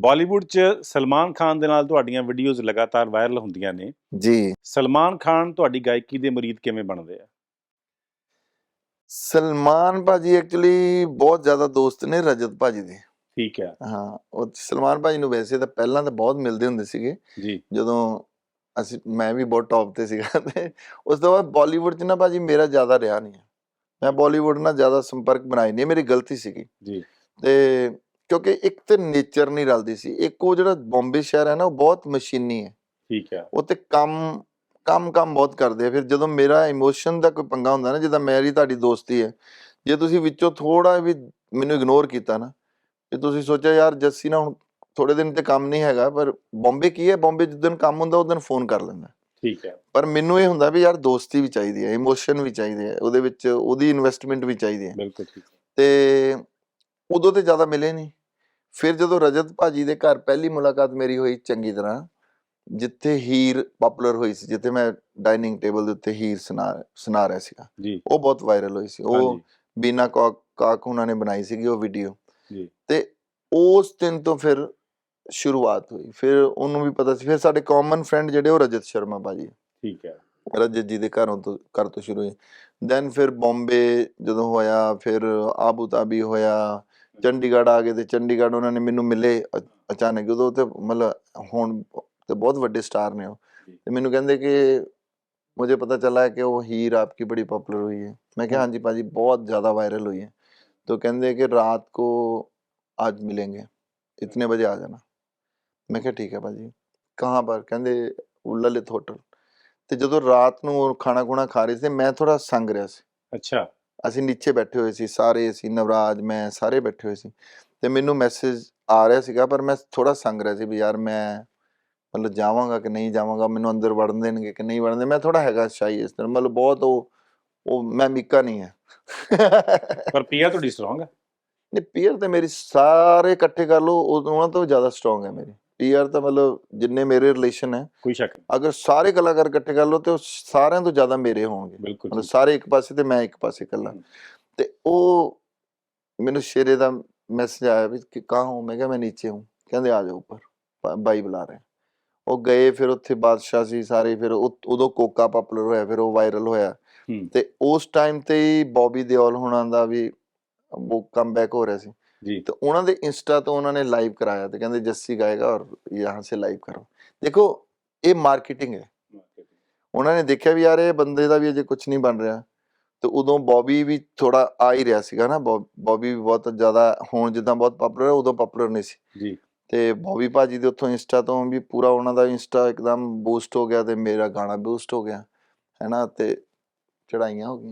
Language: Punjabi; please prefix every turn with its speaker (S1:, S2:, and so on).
S1: ਬਾਲੀਵੁੱਡ 'ਚ ਸਲਮਾਨ ਖਾਨ ਦੇ ਨਾਲ ਤੁਹਾਡੀਆਂ ਵੀਡੀਓਜ਼ ਲਗਾਤਾਰ ਵਾਇਰਲ ਹੁੰਦੀਆਂ ਨੇ।
S2: ਜੀ।
S1: ਸਲਮਾਨ ਖਾਨ ਤੁਹਾਡੀ ਗਾਇਕੀ ਦੇ ਮੁਰੀਦ ਕਿਵੇਂ ਬਣਦੇ ਆ?
S2: ਸਲਮਾਨ ਭਾਜੀ ਐਕਚੁਅਲੀ ਬਹੁਤ ਜ਼ਿਆਦਾ ਦੋਸਤ ਨੇ ਰਜਤ ਭਾਜੀ ਦੇ।
S1: ਠੀਕ ਹੈ।
S2: ਹਾਂ ਉਹ ਸਲਮਾਨ ਭਾਜੀ ਨੂੰ ਵੈਸੇ ਤਾਂ ਪਹਿਲਾਂ ਤਾਂ ਬਹੁਤ ਮਿਲਦੇ ਹੁੰਦੇ ਸੀਗੇ।
S1: ਜੀ।
S2: ਜਦੋਂ ਅਸੀਂ ਮੈਂ ਵੀ ਬਹੁਤ ਟੌਪ ਤੇ ਸੀਗਾ ਤੇ ਉਸ ਤੋਂ ਬਾਅਦ ਬਾਲੀਵੁੱਡ 'ਚ ਨਾ ਭਾਜੀ ਮੇਰਾ ਜ਼ਿਆਦਾ ਰਿਹਾ ਨਹੀਂ। ਮੈਂ ਬਾਲੀਵੁੱਡ ਨਾਲ ਜ਼ਿਆਦਾ ਸੰਪਰਕ ਬਣਾਈ ਨਹੀਂ ਮੇਰੀ ਗਲਤੀ ਸੀਗੀ।
S1: ਜੀ।
S2: ਤੇ ਕਿਉਂਕਿ ਇੱਕ ਤੇ ਨੇਚਰ ਨਹੀਂ ਰਲਦੀ ਸੀ ਇੱਕ ਉਹ ਜਿਹੜਾ ਬੰਬੇ ਸ਼ਹਿਰ ਹੈ ਨਾ ਉਹ ਬਹੁਤ ਮਸ਼ੀਨੀ ਹੈ।
S1: ਠੀਕ ਹੈ।
S2: ਉਹ ਤੇ ਕੰਮ ਕੰਮ ਕੰਮ ਬਹੁਤ ਕਰਦੇ ਆ। ਫਿਰ ਜਦੋਂ ਮੇਰਾ ਇਮੋਸ਼ਨ ਦਾ ਕੋਈ ਪੰਗਾ ਹੁੰਦਾ ਨਾ ਜਿੱਦਾਂ ਮੇਰੀ ਤੁਹਾਡੀ ਦੋਸਤੀ ਹੈ ਜੇ ਤੁਸੀਂ ਵਿੱਚੋਂ ਥੋੜਾ ਵੀ ਮੈਨੂੰ ਇਗਨੋਰ ਕੀਤਾ ਨਾ ਤੇ ਤੁਸੀਂ ਸੋਚਿਆ ਯਾਰ ਜੱਸੀ ਨਾ ਹੁਣ ਥੋੜੇ ਦਿਨ ਤੇ ਕੰਮ ਨਹੀਂ ਹੈਗਾ ਪਰ ਬੰਬੇ ਕੀ ਹੈ? ਬੰਬੇ ਜਿੱਦਣ ਕੰਮ ਹੁੰਦਾ ਉਦੋਂ ਫੋਨ ਕਰ ਲੈਂਦਾ।
S1: ਠੀਕ ਹੈ।
S2: ਪਰ ਮੈਨੂੰ ਇਹ ਹੁੰਦਾ ਵੀ ਯਾਰ ਦੋਸਤੀ ਵੀ ਚਾਹੀਦੀ ਹੈ ਇਮੋਸ਼ਨ ਵੀ ਚਾਹੀਦੇ ਹੈ ਉਹਦੇ ਵਿੱਚ ਉਹਦੀ ਇਨਵੈਸਟਮੈਂਟ ਵੀ ਚਾਹੀਦੀ ਹੈ।
S1: ਬਿਲਕੁਲ ਠੀਕ ਹੈ।
S2: ਤੇ ਉਦੋਂ ਤੇ ਜ਼ਿਆਦਾ ਮਿਲੇ ਨਹੀਂ। ਫਿਰ ਜਦੋਂ ਰਜਤ ਭਾਜੀ ਦੇ ਘਰ ਪਹਿਲੀ ਮੁਲਾਕਾਤ ਮੇਰੀ ਹੋਈ ਚੰਗੀ ਤਰ੍ਹਾਂ ਜਿੱਥੇ ਹੀਰ ਪਪੂਲਰ ਹੋਈ ਸੀ ਜਿੱਥੇ ਮੈਂ ਡਾਈਨਿੰਗ ਟੇਬਲ ਦੇ ਉੱਤੇ ਹੀਰ ਸੁਣਾ ਸੁਣਾ ਰਿਹਾ ਸੀਗਾ
S1: ਜੀ।
S2: ਉਹ ਬਹੁਤ ਵਾਇਰਲ ਹੋਈ ਸੀ। ਉਹ ਬੀਨਾ ਕਾਕ ਕਾਕ ਉਹਨਾਂ ਨੇ ਬਣਾਈ ਸੀਗੀ ਉਹ ਵੀਡੀਓ
S1: ਜੀ।
S2: ਤੇ ਉਸ ਦਿਨ ਤੋਂ ਫਿਰ ਸ਼ੁਰੂਆਤ ਹੋਈ। ਫਿਰ ਉਹਨੂੰ ਵੀ ਪਤਾ ਸੀ। ਫਿਰ ਸਾਡੇ ਕਾਮਨ ਫਰੈਂਡ ਜਿਹੜੇ ਉਹ ਰਜਤ ਸ਼ਰਮਾ ਭਾਜੀ
S1: ਠੀਕ ਹੈ।
S2: ਰਜਤ ਜੀ ਦੇ ਘਰੋਂ ਤੋਂ ਘਰ ਤੋਂ ਸ਼ੁਰੂ ਹੋਈ। ਦੈਨ ਫਿਰ ਬੰਬੇ ਜਦੋਂ ਹੋਇਆ ਫਿਰ ਆਬੂ ਧਾਬੀ ਹੋਇਆ ਚੰਡੀਗੜ੍ਹ ਆ ਗਏ ਤੇ ਚੰਡੀਗੜ੍ਹ ਉਹਨਾਂ ਨੇ ਮੈਨੂੰ ਮਿਲੇ ਅ- ਅਚਾਨਕ ਉਦੋਂ ਤੇ ਮਤਲਬ ਹੁਣ ਤੇ ਬਹੁਤ ਵੱਡੇ ਸਟਾਰ ਨੇ ਉਹ
S1: ਜੀ।
S2: ਤੇ ਮੈਨੂੰ ਕਹਿੰਦੇ ਕਿ मुझे पता चला है कि वो हीर आपकी बड़ी पॉपुलर हुई है मैं क्या हाँ जी पाजी बहुत ज़्यादा वायरल हुई है तो कहते कि रात को आज मिलेंगे इतने बजे आ जाना मैं क्या ठीक है भाजी कहाँ पर ਕਹਿੰਦੇ ਉਹ ਲਲਿਤ ਹੋਟਲ ਤੇ ਜਦੋਂ ਰਾਤ ਨੂੰ ਉਹ ਖਾਣਾ ਖੁਣਾ ਖਾ ਰਹੇ ਸੀ ਮੈਂ ਥੋੜਾ ਸੰਗ ਰਿਹਾ ਸੀ
S1: ਅੱਛਾ
S2: ਅਸੀਂ ਨੀਚੇ ਬੈਠੇ ਹੋਏ ਸੀ ਸਾਰੇ ਅਸੀਂ ਨਵਰਾਜ ਮੈਂ ਸਾਰੇ ਬੈਠੇ ਹੋਏ ਸੀ। ਤੇ ਮੈਨੂੰ ਮੈਸੇਜ ਆ ਰਿਹਾ ਸੀਗਾ ਪਰ ਮੈਂ ਥੋੜਾ ਸੰਗ ਰਿਹਾ ਸੀ ਵੀ ਯਾਰ ਮੈਂ ਮਤਲਬ ਜਾਵਾਂਗਾ ਕਿ ਨਹੀਂ ਜਾਵਾਂਗਾ ਮੈਨੂੰ ਅੰਦਰ ਵੜਨ ਦੇਣਗੇ ਕਿ ਨਹੀਂ ਵੜਨ ਮੈਂ ਥੋੜਾ ਹੈਗਾ ਸ਼ਾਈ ਇਸ ਤਰ੍ਹਾਂ ਮਤਲਬ ਬਹੁਤ ਉਹ ਉਹ ਮੈਂ ਮਿੱਕਾ ਨਹੀਂ ਹੈ।
S1: ਪਰ ਪੀਆ ਤੁਹਾਡੀ ਸਟਰੋਂਗ ਹੈ
S2: ਨਹੀਂ ਪੀਅਰ ਤੇ ਮੇਰੀ ਸਾਰੇ ਇਕੱਠੇ ਕਰ ਲਓ ਉਹ- ਉਹਨਾਂ ਤੋਂ ਜ਼ਿਆਦਾ ਸਟਰੋਂਗ ਹੈ ਮੇਰੀ। ਪੀਅਰ ਤਾਂ ਮਤਲਬ ਜਿੰਨੇ ਮੇਰੇ ਰਿਲੇਸ਼ਨ ਹੈ
S1: ਕੋਈ ਸ਼ੱਕ ਨਹੀਂ।
S2: ਅਗਰ ਸਾਰੇ ਕਲਾਕਾਰ ਇਕੱਠੇ ਕਰ ਲਓ ਤੇ ਉਹ ਸਾਰਿਆਂ ਤੋਂ ਜ਼ਿਆਦਾ ਮੇਰੇ ਹੋਣਗੇ।
S1: ਬਿਲਕੁਲ
S2: ਮਤਲਬ। ਸਾਰੇ ਇੱਕ ਪਾਸੇ ਤੇ ਮੈਂ ਇੱਕ ਪਾਸੇ ਇਕੱਲਾ।
S1: ਹਮ।
S2: ਤੇ ਉਹ ਮੈਨੂੰ ਸ਼ੇਰੇ ਦਾ ਮੈਸੇਜ ਆਇਆ ਵੀ ਕਿ ਕਹਾਂ ਹੂੰ? ਮੈਂ ਕਿਹਾ ਮੈਂ ਨੀਚੇ ਹੂੰ। ਕਹਿੰਦੇ ਆ ਜਾਓ ਉੱਪਰ। ਬਾ- ਬਾਈ ਬੁਲਾ ਰਹੇ ਉਹ ਗਏ ਫਿਰ ਉੱਥੇ ਬਾਦਸ਼ਾਹ ਸੀ ਸਾਰੇ ਫਿਰ ਉਹ- ਉਦੋਂ ਕੋਕਾ ਪਪੂਲਰ ਹੋਇਆ ਫਿਰ ਉਹ ਵਾਇਰਲ ਹੋਇਆ। ਤੇ ਉਸ ਟਾਈਮ ਤੇ ਹੀ ਬੌਬੀ ਦਿਓਲ ਹੁਣਾਂ ਦਾ ਵੀ ਉਹ ਕਮਬੈਕ ਹੋ ਰਿਹਾ ਸੀ।
S1: ਜੀ
S2: तो उन्होंने इंस्टा तो उन्होंने लाइव कराया तो कहते जस्सी गाएगा और यहाँ से लाइव करो देखो ये मार्केटिंग है ਉਹਨਾਂ ਨੇ ਦੇਖਿਆ ਵੀ ਯਾਰ ਇਹ ਬੰਦੇ ਦਾ ਵੀ ਅਜੇ ਕੁਝ ਨਹੀਂ ਬਣ ਰਿਹਾ ਤੇ ਉਦੋਂ ਬੌਬੀ ਵੀ ਥੋੜਾ ਆ ਹੀ ਰਿਹਾ ਸੀਗਾ ਨਾ ਬੌ- ਬੌਬੀ ਵੀ ਬਹੁਤ ਜ਼ਿਆਦਾ ਹੁਣ ਜਿੱਦਾਂ ਬਹੁਤ ਪਪੂਲਰ ਹੈ ਉਦੋਂ ਪਪੂਲਰ ਨਹੀਂ ਸੀ
S1: ਜੀ
S2: ਤੇ ਬੌਬੀ ਭਾਜੀ ਦੇ ਉੱਥੋਂ ਇੰਸਟਾ ਤੋਂ ਵੀ ਪੂਰਾ ਉਹਨਾਂ ਦਾ ਇੰਸਟਾ ਇੱਕਦਮ ਬੂਸਟ ਹੋ ਗਿਆ ਤੇ ਮੇਰਾ ਗਾਣਾ ਬੂਸਟ ਹੋ ਗਿਆ ਹੈਨਾ ਤੇ ਚੜਾਈਆਂ ਹੋ ਗਈਆਂ